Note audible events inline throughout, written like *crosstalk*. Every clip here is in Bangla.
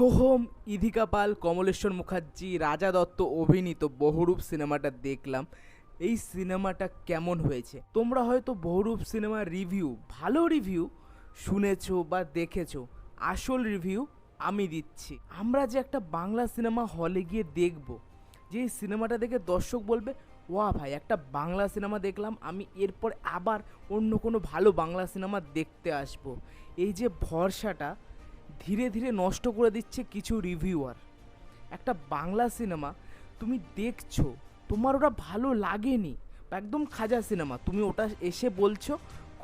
সোহম, ইধিকা পাল, কমলেশ্বর মুখার্জি, রাজা দত্ত অভিনীত বহুরূপ সিনেমাটা দেখলাম। এই সিনেমাটা কেমন হয়েছে? তোমরা হয়তো বহুরূপ সিনেমার রিভিউ, ভালো রিভিউ শুনেছো বা দেখেছ। আসল রিভিউ আমি দিচ্ছি। আমরা যে একটা বাংলা সিনেমা হলে গিয়ে দেখব, যে এই সিনেমাটা দেখে দর্শক বলবে, ওয়া ভাই, একটা বাংলা সিনেমা দেখলাম, আমি এরপর আবার অন্য কোনো ভালো বাংলা সিনেমা দেখতে আসব। এই যে ভরসাটা ধীরে ধীরে নষ্ট করে দিচ্ছে কিছু রিভিউয়ার একটা বাংলা সিনেমা তুমি দেখছ, তোমার ওটা ভালো লাগেনি, একদম খাজা সিনেমা তুমি ওটা এসে বলছো,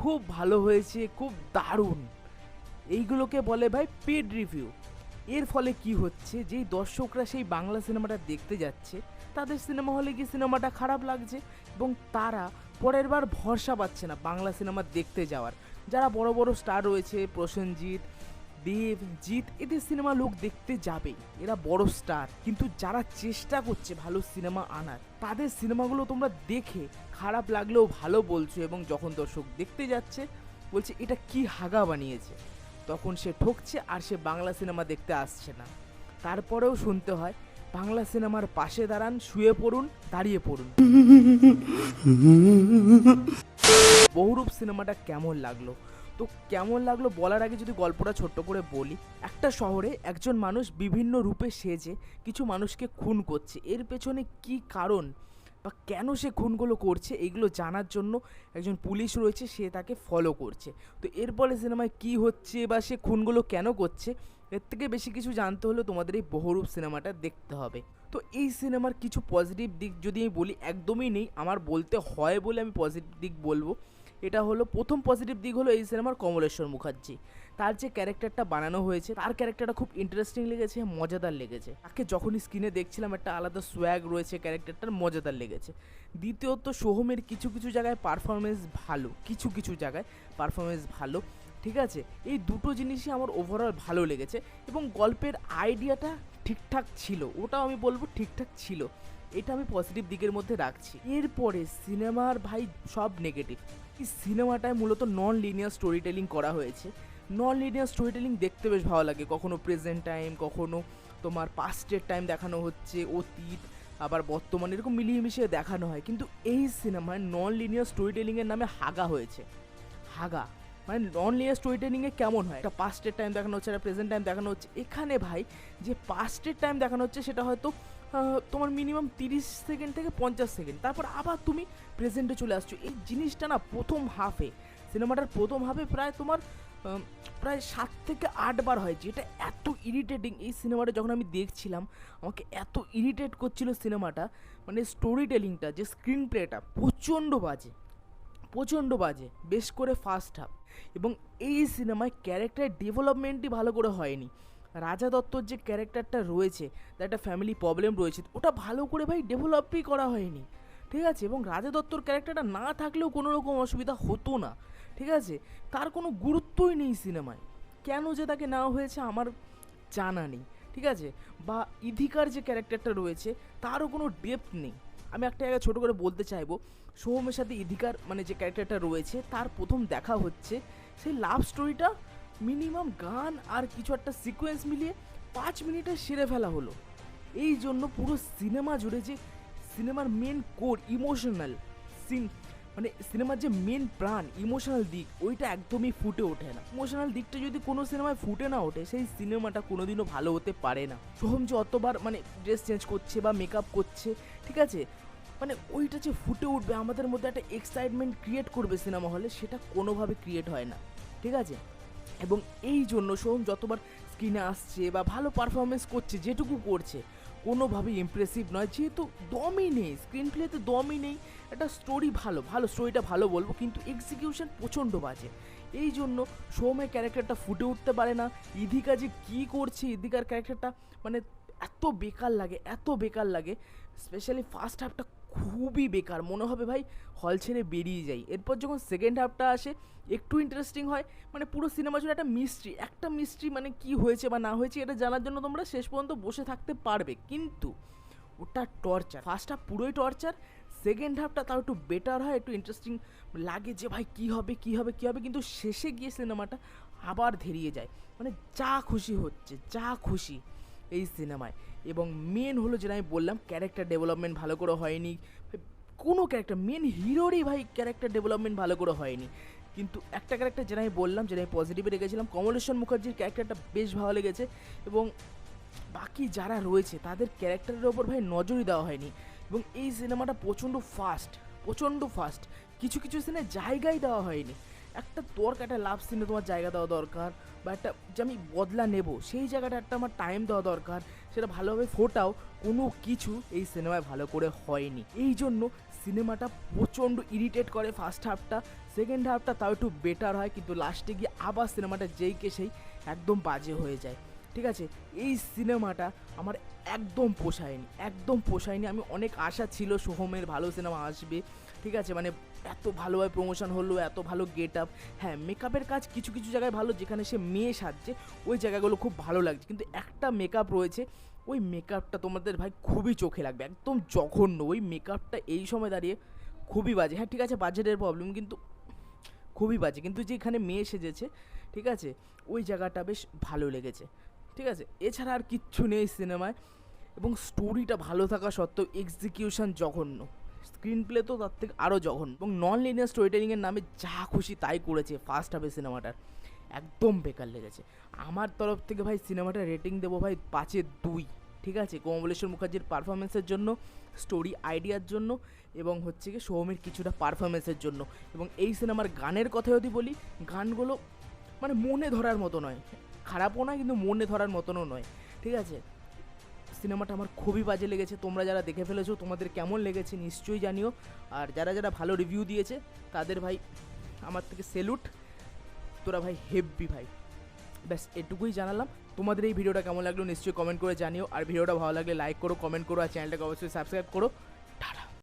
খুব ভালো হয়েছে, খুব দারুণ। এইগুলোকে বলে ভাই পেড রিভিউ এর ফলে কি হচ্ছে, যেই দর্শকরা সেই বাংলা সিনেমাটা দেখতে যাচ্ছে, তাদের সিনেমা হলে গিয়ে সিনেমাটা খারাপ লাগছে এবং তারা পরের বার ভরসা পাচ্ছে না বাংলা সিনেমা দেখতে যাওয়ার। যারা বড় বড় স্টার রয়েছে, প্রসেনজিৎ দেব জিৎ এদের সিনেমা লোক দেখতে যাবে। এরা বড় স্টার। কিন্তু যারা চেষ্টা করছে ভালো সিনেমা আনার তাদের সিনেমাগুলো তোমরা দেখে খারাপ লাগলেও ভালো বলছো এবং যখন দর্শক দেখতে যাচ্ছে বলছে এটা কি হাগা বানিয়েছে? তখন সে ঠকছে আর সে বাংলা সিনেমা দেখতে আসছে না। তারপরেও শুনতে হয় বাংলা সিনেমার পাশে দাঁড়ান শুয়ে পড়ুন দাঁড়িয়ে পড়ুন। *laughs* বহুরূপ সিনেমাটা কেমন লাগল? তো কেমন লাগল বলার আগে যদি গল্পটা ছোট্ট করে বলি? একটা শহরে একজন মানুষ বিভিন্ন রূপে সেজে কিছু মানুষকে খুন করছে। এর পেছনে কি কারণ বা কেন সে খুনগুলো করছে এগুলো জানার জন্য একজন পুলিশ রয়েছে, সে তাকে ফলো করছে। তো এরপরে সিনেমায় কি হচ্ছে বা সে খুনগুলো কেন করছে, এর থেকে বেশি কিছু জানতে হলে তোমাদের এই বহুরূপ সিনেমাটা দেখতে হবে। তো এই সিনেমার কিছু পজিটিভ দিক যদি আমি বলি, একদমই নেই। আমার বলতে হয় বলে আমি পজিটিভ দিক বলব। এটা হলো প্রথম পজিটিভ দিক হলো এই সিনেমার কমলেশ্বর মুখার্জি। তার যে ক্যারেক্টারটা বানানো হয়েছে, তার ক্যারেক্টারটা খুব ইন্টারেস্টিং লেগেছে, মজাদার লেগেছে। তাকে যখনই স্ক্রিনে দেখছিলাম, একটা আলাদা সোয়াগ রয়েছে ক্যারেক্টারটার মজাদার লেগেছে। দ্বিতীয়ত, সোহমের কিছু কিছু জায়গায় পারফরমেন্স ভালো, কিছু কিছু জায়গায় পারফরমেন্স ভালো, ঠিক আছে? এই দুটো জিনিসই আমার ওভারঅল ভালো লেগেছে এবং গল্পের আইডিয়াটা ঠিকঠাক ছিল, ওটাও আমি বলব ঠিকঠাক ছিল। এটা আমি পজিটিভ দিকের মধ্যে রাখছি। এরপরে সিনেমার ভাই সব নেগেটিভ এই সিনেমাটায় মূলত নন লিনিয়ার স্টোরি টেলিং করা হয়েছে। নন লিনিয়ার স্টোরি টেলিং দেখতে বেশ ভালো লাগে। কখনো প্রেজেন্ট টাইম কখনো তোমার পাস্টের টাইম দেখানো হচ্ছে, অতীত, আবার বর্তমানে, এরকম মিলিয়ে মিশিয়ে দেখানো হয়। কিন্তু এই সিনেমায় নন লিনিয়ার স্টোরি টেলিংয়ের নামে হাগা হয়েছে। হাগা। মানে নন লিনিয়ার স্টোরি টেলিংয়ে কেমন হয়? একটা পাস্টের টাইম দেখানো হচ্ছে, একটা প্রেজেন্ট টাইম দেখানো হচ্ছে। এখানে ভাই, যে পাস্টের টাইম দেখানো হচ্ছে, সেটা হয়তো তোমার মিনিমাম তিরিশ সেকেন্ড থেকে পঞ্চাশ সেকেন্ড তারপর আবার তুমি প্রেজেন্টে চলে আসছো। এই জিনিসটা না প্রথম হাফে সিনেমাটার প্রথম হাফে প্রায় তোমার প্রায় সাত থেকে আটবার হয়। যেটা এত ইরিটেটিং এই সিনেমাটা যখন আমি দেখছিলাম, আমাকে এত ইরিটেট করছিল সিনেমাটা মানে স্টোরি টেলিংটা যে স্ক্রিন প্লেটা প্রচণ্ড বাজে। প্রচণ্ড বাজে, বেশ করে ফার্স্ট হাফ এবং এই সিনেমায় ক্যারেক্টার ডেভেলপমেন্টই ভালো করে হয়নি। রাজা দত্তর যে ক্যারেক্টারটা রয়েছে, তার একটা ফ্যামিলি প্রবলেম রয়েছে, ওটা ভালো করে ভাই ডেভেলপই করা হয়নি। ঠিক আছে? এবং রাজা দত্তর ক্যারেক্টারটা না থাকলেও কোনো রকম অসুবিধা হতো না। ঠিক আছে? তার কোনো গুরুত্বই নেই সিনেমায়। কেন যে তাকে নেওয়া হয়েছে আমার জানা নেই। ঠিক আছে? বা ইধিকার যে ক্যারেক্টারটা রয়েছে, তারও কোনো ডেপথ নেই। আমি একটা জায়গায় ছোটো করে বলতে চাইব, সোহমের সাথে ইধিকার মানে যে ক্যারেক্টারটা রয়েছে, তার প্রথম দেখা হচ্ছে, সেই লাভ স্টোরিটা মিনিমাম গান আর কিছু একটা সিকোয়েন্স মিলিয়ে পাঁচ মিনিটে সেরে ফেলা হলো। এই জন্য পুরো সিনেমা জুড়ে যে সিনেমার মেন কোর ইমোশনাল সিন মানে সিনেমার যে মেন প্রাণ ইমোশনাল দিক, ওইটা একদমই ফুটে ওঠে না। ইমোশনাল দিকটা যদি কোনো সিনেমায় ফুটে না ওঠে, সেই সিনেমাটা কোনোদিনও ভালো হতে পারে না। সোহম যে অতবার মানে ড্রেস চেঞ্জ করছে বা মেকআপ করছে, ঠিক আছে? মানে ওইটা যে ফুটে উঠবে, আমাদের মধ্যে একটা এক্সাইটমেন্ট ক্রিয়েট করবে সিনেমা হলে, সেটা কোনোভাবে ক্রিয়েট হয় না। ঠিক আছে? এবং এই জন্য সোহম যতবার স্ক্রিনে আসছে বা ভালো পারফরমেন্স করছে, যেটুকু করছে, কোনোভাবেই ইমপ্রেসিভ নয়। যেহেতু দমই নেই স্ক্রিন প্লেতে দমই নেই, একটা স্টোরি ভালো ভালো স্টোরিটা ভালো বলব, কিন্তু এক্সিকিউশন প্রচণ্ড বাজে। এই জন্য সোহমের ক্যারেক্টারটা ফুটে উঠতে পারে না। ইধিকা যে কী করছে, ইধিকার ক্যারেক্টারটা মানে এত বেকার লাগে, এত বেকার লাগে স্পেশালি ফার্স্ট হাফটা খুবই বেকার। মনে হবে ভাই হল ছেড়ে বেরিয়ে যাই। এরপর যখন সেকেন্ড হাফটা আসে, একটু ইন্টারেস্টিং হয় মানে পুরো সিনেমা জুড়ে একটা মিস্ট্রি একটা মিস্ট্রি মানে কি হয়েছে বা না হয়েছে এটা জানার জন্য তোমরা শেষ পর্যন্ত বসে থাকতে পারবে। কিন্তু ওটা টর্চার ফার্স্ট হাফ পুরোই টর্চার সেকেন্ড হাফটা তাও একটু বেটার হয়, একটু ইন্টারেস্টিং লাগে যে ভাই কী হবে কী হবে কী হবে। কিন্তু শেষে গিয়ে সিনেমাটা আবার ধেরিয়ে যায়। মানে যা খুশি হচ্ছে, যা খুশি। এই সিনেমায়। এবং মেন হলো যেটা আমি বললাম ক্যারেক্টার ডেভেলপমেন্ট ভালো করে হয়নি। কোনো ক্যারেক্টার মেন হিরোরই ভাই ক্যারেক্টার ডেভেলপমেন্ট ভালো করে হয়নি। কিন্তু একটা ক্যারেক্টার যেটা আমি বললাম, যেটা আমি পজিটিভে রেখেছিলাম, কমলেশ্বর মুখার্জির ক্যারেক্টারটা বেশ ভালো লেগেছে। এবং বাকি যারা রয়েছে, তাদের ক্যারেক্টারের ওপর ভাই নজরই দেওয়া হয়নি। এবং এই সিনেমাটা প্রচণ্ড ফাস্ট প্রচণ্ড ফাস্ট কিছু কিছু সিনে জায়গায় দেওয়া হয়নি। একটা দরকার, একটা লাভ সিনে তোমার জায়গা দেওয়া দরকার বা একটা যে আমি বদলা নেব, সেই জায়গাটা একটা আমার টাইম দেওয়া দরকার, সেটা ভালোভাবে ফোটাও। কোনো কিছু এই সিনেমায় ভালো করে হয়নি। এই জন্য সিনেমাটা প্রচণ্ড ইরিটেট করে ফার্স্ট হাফটা সেকেন্ড হাফটা তাও একটু বেটার হয়, কিন্তু লাস্টে গিয়ে আবার সিনেমাটা যেই কে সেই একদম বাজে হয়ে যায়। ঠিক আছে? এই সিনেমাটা আমার একদম পোষায়নি একদম পোষায়নি। আমি অনেক আশা ছিল সোহমের ভালো সিনেমা আসবে। ঠিক আছে? মানে এত ভালোভাবে প্রমোশন হলো, এত ভালো গেট আপ হ্যাঁ মেকআপের কাজ কিছু কিছু জায়গায় ভালো, যেখানে সে মেয়ে সাজছে, ওই জায়গাগুলো খুব ভালো লাগছে। কিন্তু একটা মেকআপ রয়েছে, ওই মেকআপটা তোমাদের ভাই খুবই চোখে লাগবে, একদম জঘন্য। ওই মেকআপটা এই সময় দাঁড়িয়ে খুবই বাজে। হ্যাঁ ঠিক আছে বাজেটের প্রবলেম কিন্তু খুবই বাজে। কিন্তু যেখানে মেয়ে সেজেছে, ঠিক আছে, ওই জায়গাটা বেশ ভালো লেগেছে। ঠিক আছে, এছাড়া আর কিচ্ছু নেই সিনেমায় এবং স্টোরিটা ভালো থাকা সত্ত্বেও এক্সিকিউশন জঘন্য। স্ক্রিন প্লে তো তার থেকে আরও জঘন্য এবং নন লিনিয়ার স্টোরি টেলিংয়ের নামে যা খুশি তাই করেছে ফার্স্ট হাফে সিনেমাটার একদম বেকার লেগেছে। আমার তরফ থেকে ভাই সিনেমাটা রেটিং দেবো ভাই পাঁচে দুই, ঠিক আছে? কমলেশ্বর মুখার্জির পারফরমেন্সের জন্য স্টোরি আইডিয়ার জন্য এবং হচ্ছে কি সৌমের কিছুটা পারফরমেন্সের জন্য। এবং এই সিনেমার গানের কথা যদি বলি, গানগুলো মানে মনে ধরার মতো নয়। খারাপও নয়, কিন্তু মনে ধরার মতনও নয়। ঠিক আছে? সিনেমাটা আমার খুবই বাজে লেগেছে। তোমরা যারা দেখে ফেলেছো, তোমাদের কেমন লেগেছে নিশ্চয়ই জানিও। আর যারা যারা ভালো রিভিউ দিয়েছে, তাদের ভাই আমার থেকে সেলুট তোরা ভাই হেভি ভাই। ব্যাস, এটুকুই জানালাম। তোমাদের এই ভিডিওটা কেমন লাগল নিশ্চয়ই কমেন্ট করে জানিও। আর ভিডিওটা ভালো লাগলে লাইক করো কমেন্ট করো, আর চ্যানেলটাকে অবশ্যই সাবস্ক্রাইব করো।